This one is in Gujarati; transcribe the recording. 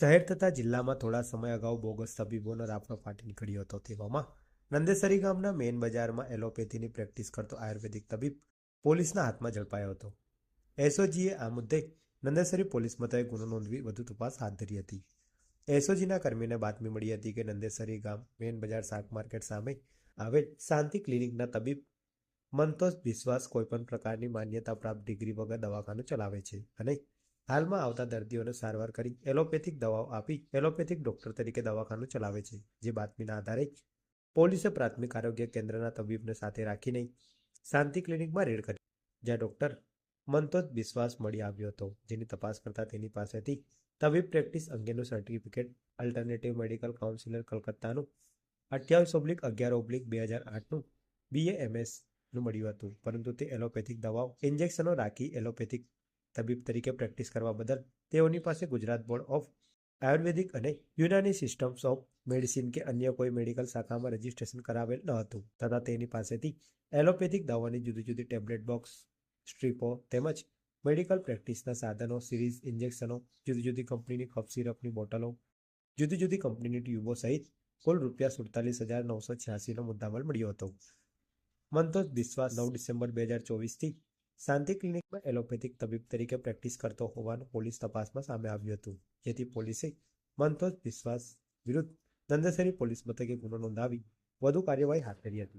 શહેર તથા જિલ્લામાં થોડા સમય અગાઉ બોગસ તબીબોનો રાફડો ફાટી નીકળ્યો હતો તેવામાં. નંદેસરી ગામના મેઇન બજારમાં એલોપેથીની પ્રેક્ટિસ કરતો આયુર્વેદિક તબીબ પોલીસના હાથમાં ઝડપાયો હતો. એસઓજીએ આ મુદ્દે નંદેસરી પોલીસ મથકે ગુનો નોંધવી વધુ તપાસ હાથ ધરી હતી. એસઓજીના કર્મીને બાતમી મળી હતી કે નંદેસરી ગામ મેઇન બજાર શાક માર્કેટ સામે આવેલ શાંતિ ક્લિનિકના તબીબ મંતોષ વિશ્વાસ કોઈપણ પ્રકારની માન્યતા પ્રાપ્ત ડિગ્રી વગર દવાખાનું ચલાવે છે અને હાલમાં આવતા દર્દીઓને સારવાર કરી એલોપેથિક દવાઓ આપી એલોપેથિક ડોક્ટર તરીકે દવાખાનું ચલાવે છે. જે બાતમીના આધારે પોલીસે પ્રાથમિક આરોગ્ય કેન્દ્રના તબીબને સાથે રાખીને શાંતિ ક્લિનિકમાં રેડ કરી જ્યાં ડોક્ટર મંતોષ વિશ્વાસ મળી આવ્યો હતો. જેની તપાસ કરતા તેની પાસેથી તબીબ પ્રેક્ટિસ અંગેનું સર્ટિફિકેટ, અલ્ટરનેટિવ મેડિકલ કાઉન્સિલર કલકત્તાનું અઠ્યાવીસ ઓબ્લિક અગિયાર ઓબ્લિક બે હજાર આઠનું બીએએમએસ એમએસનું મળ્યું હતું. પરંતુ તે એલોપેથિક દવાઓ, ઇન્જેક્શનો રાખી એલોપેથિક તબીબ તરીકે પ્રેક્ટિસ કરવા બદલ તેઓની પાસે ગુજરાત બોર્ડ ઓફ આયુર્વેદિક અને યુનાની સિસ્ટમ્સ ઓફ મેડિસિન કે અન્ય કોઈ મેડિકલ શાખામાં રજીસ્ટ્રેશન કરાવેલ ન હતું. તથા તેની પાસેથી એલોપેથિક દવાની જુદી જુદી ટેબ્લેટ બોક્સ, સ્ટ્રીપો તેમજ મેડિકલ પ્રેક્ટિસના સાધનો, સિરીઝ ઇન્જેક્શનો, જુદી જુદી કંપનીની કફ સિરપની બોટલો, જુદી જુદી કંપનીની ટ્યુબો સહિત કુલ રૂપિયા સુડતાલીસ હજાર નવસો છ્યાસીનો મુદ્દામાલ મળ્યો હતો. મંતોષ બિસ્વાસ નવ ડિસેમ્બર બે હજાર ચોવીસથી શાંતિ ક્લિનિકમાં એલોપેથિક તબીબ તરીકે પ્રેક્ટિસ કરતો હોવાનું પોલીસ તપાસમાં સામે આવ્યું હતું, જેથી પોલીસે મંતોષ વિશ્વાસ વિરુદ્ધ નંદેસરી પોલીસ મથકે ગુનો નોંધાવી વધુ કાર્યવાહી હાથ ધરી હતી.